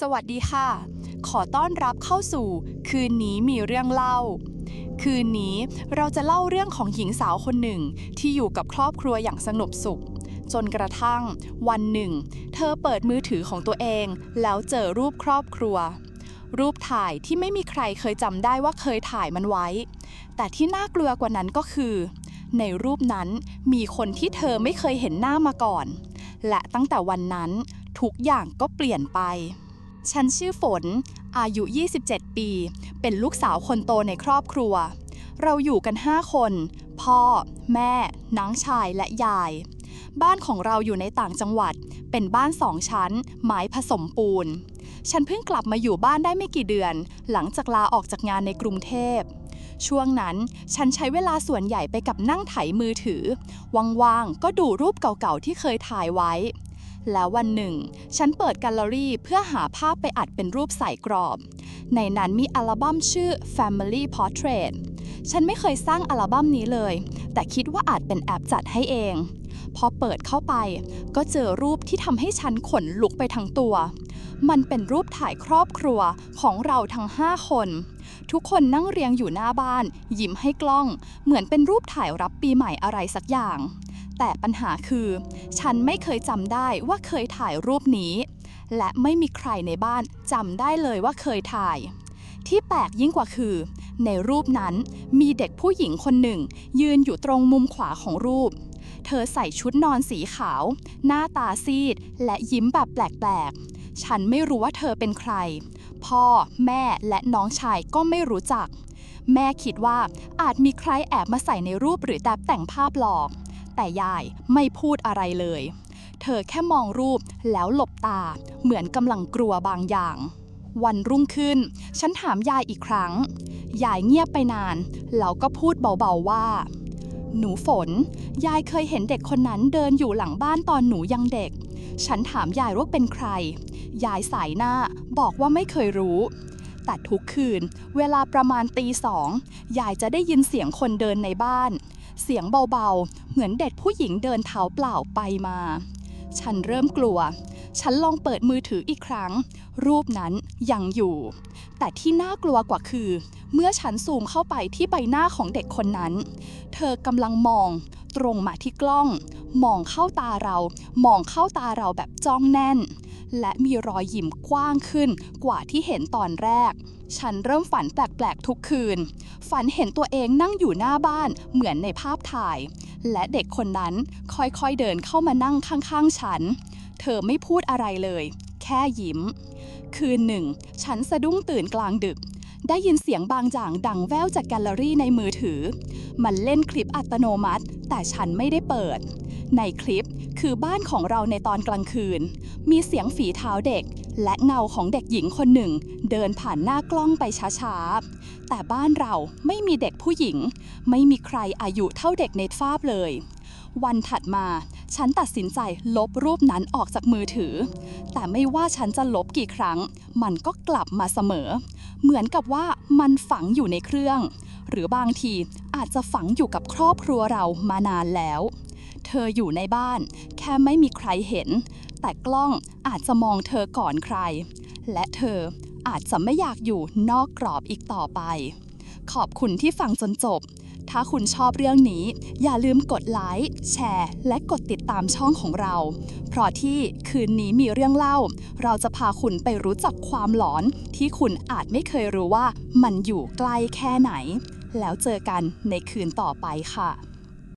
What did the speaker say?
สวัสดีค่ะ ขอต้อนรับเข้าสู่คืนนี้มีเรื่องเล่า คืนนี้เราจะเล่าเรื่องของหญิงสาวคนหนึ่งที่อยู่กับครอบครัวอย่างสงบสุข จนกระทั่ง วันหนึ่ง เธอเปิดมือถือของตัวเอง แล้วเจอรูปครอบครัว รูปถ่ายที่ไม่มีใครเคยจำได้ว่าเคยถ่ายมันไว้ แต่ที่น่ากลัวกว่านั้นก็คือ ในรูปนั้นมีคนที่เธอไม่เคยเห็นหน้ามาก่อน และตั้งแต่วันนั้นทุกอย่างก็เปลี่ยนไป ฉันชื่อฝน อายุ 27 ปี เป็นลูกสาวคนโตในครอบครัว เราอยู่กัน 5 คน พ่อ แม่ น้องชายและยาย บ้านของเราอยู่ในต่างจังหวัด เป็นบ้านสองชั้น ไม้ผสมปูน ฉันเพิ่งกลับมาอยู่บ้านได้ไม่กี่เดือน หลังจากลาออกจากงานในกรุงเทพช่วงนั้นฉันใช้เวลาส่วนใหญ่ไปกับนั่งไถมือถือ ว่างๆ ก็ดูรูปเก่าๆ ที่เคยถ่ายไว้ แล้ววันหนึ่ง ฉันเปิดแกลเลอรี่เพื่อหาภาพไปอัดเป็นรูปใส่กรอบ ในนั้นมีอัลบั้มชื่อ Family Portrait ฉันไม่เคยสร้างอัลบั้มนี้เลย แต่คิดว่าอาจเป็นแอปจัดให้เอง พอเปิดเข้าไป ก็เจอรูปที่ทำให้ฉันขนลุกไปทั้งตัว มันเป็นรูปถ่ายครอบครัวของเราทั้ง 5 คน ทุกคนนั่งเรียงอยู่หน้าบ้าน ยิ้มให้กล้อง เหมือนเป็นรูปถ่ายรับปีใหม่อะไรสักอย่าง แต่ปัญหาคือ ฉันไม่เคยจำได้ว่าเคยถ่ายรูปนี้ และไม่มีใครในบ้านจำได้เลยว่าเคยถ่าย ที่แปลกยิ่งกว่าคือ ในรูปนั้นมีเด็กผู้หญิงคนหนึ่ง ยืนอยู่ตรงมุมขวาของรูป เธอใส่ชุดนอนสีขาว หน้าตาซีด และยิ้มแบบแปลกๆ ฉันไม่รู้ว่าเธอเป็นใคร พ่อ แม่และน้องชายก็ไม่รู้จัก แม่คิดว่าอาจมีใครแอบมาใส่ในรูปหรือแต่แต่งภาพหลอก แต่ยายไม่พูดอะไรเลย เธอแค่มองรูปแล้วหลบตา เหมือนกำลังกลัวบางอย่าง วันรุ่งขึ้น ฉันถามยายอีกครั้ง ยายเงียบไปนาน แล้วก็พูดเบาๆว่า หนูฝน ยายเคยเห็นเด็กคนนั้นเดินอยู่หลังบ้านตอนหนูยังเด็ก ฉันถามยายว่าเป็นใคร ยายสายหน้าบอกว่าไม่เคยรู้แต่ทุกคืน เวลาประมาณตีสองยายจะได้ยินเสียงคนเดินในบ้าน เสียงเบาๆ เหมือนเด็กผู้หญิงเดินเท้าเปล่าไปมา ฉันเริ่มกลัว ฉันลองเปิดมือถืออีกครั้ง รูปนั้นยังอยู่ แต่ที่น่ากลัวกว่าคือ เมื่อฉันซูมเข้าไปที่ใบหน้าของเด็กคนนั้น เธอกำลังมอง ตรงมาที่กล้อง มองเข้าตาเรา มองเข้าตาเราแบบจ้องแน่น และมีรอยยิ้มกว้างขึ้นกว่าที่เห็นตอนแรก ฉันเริ่มฝันแปลกๆทุกคืน ฝันเห็นตัวเองนั่งอยู่หน้าบ้านเหมือนในภาพถ่าย และเด็กคนนั้นค่อยๆเดินเข้ามานั่งข้างๆฉัน เธอไม่พูดอะไรเลย แค่ยิ้ม คืนหนึ่ง ฉันสะดุ้งตื่นกลางดึก ได้ยินเสียงบางอย่างดังแว่วจากแกลเลอรี่ในมือถือ มันเล่นคลิปอัตโนมัติ แต่ฉันไม่ได้เปิด ในคลิปคือบ้านของเราในตอนกลางคืน มีเสียงฝีเท้าเด็ก และเงาของเด็กหญิงคนหนึ่ง เดินผ่านหน้ากล้องไปช้าๆ แต่บ้านเราไม่มีเด็กผู้หญิง ไม่มีใครอายุเท่าเด็กในภาพเลย วันถัดมา ฉันตัดสินใจลบรูปนั้นออกจากมือถือ แต่ไม่ว่าฉันจะลบกี่ครั้ง มันก็กลับมาเสมอ เหมือนกับว่ามันฝังอยู่ในเครื่อง หรือบางทีอาจจะฝังอยู่กับครอบครัวเรามานานแล้ว เธออยู่ในบ้าน แค่ไม่มีใครเห็น แต่กล้องอาจจะมองเธอก่อนใคร และเธออาจจะไม่อยากอยู่นอกกรอบอีกต่อไป ขอบคุณที่ฟังจนจบ ถ้าคุณชอบเรื่องนี้ อย่าลืมกดไลค์แชร์และกดติดตามช่องของเรา เพราะที่คืนนี้มีเรื่องเล่า เราจะพาคุณไปรู้จักความหลอน ที่คุณอาจไม่เคยรู้ว่ามันอยู่ใกล้แค่ไหน แล้วเจอกันในคืนต่อไปค่ะ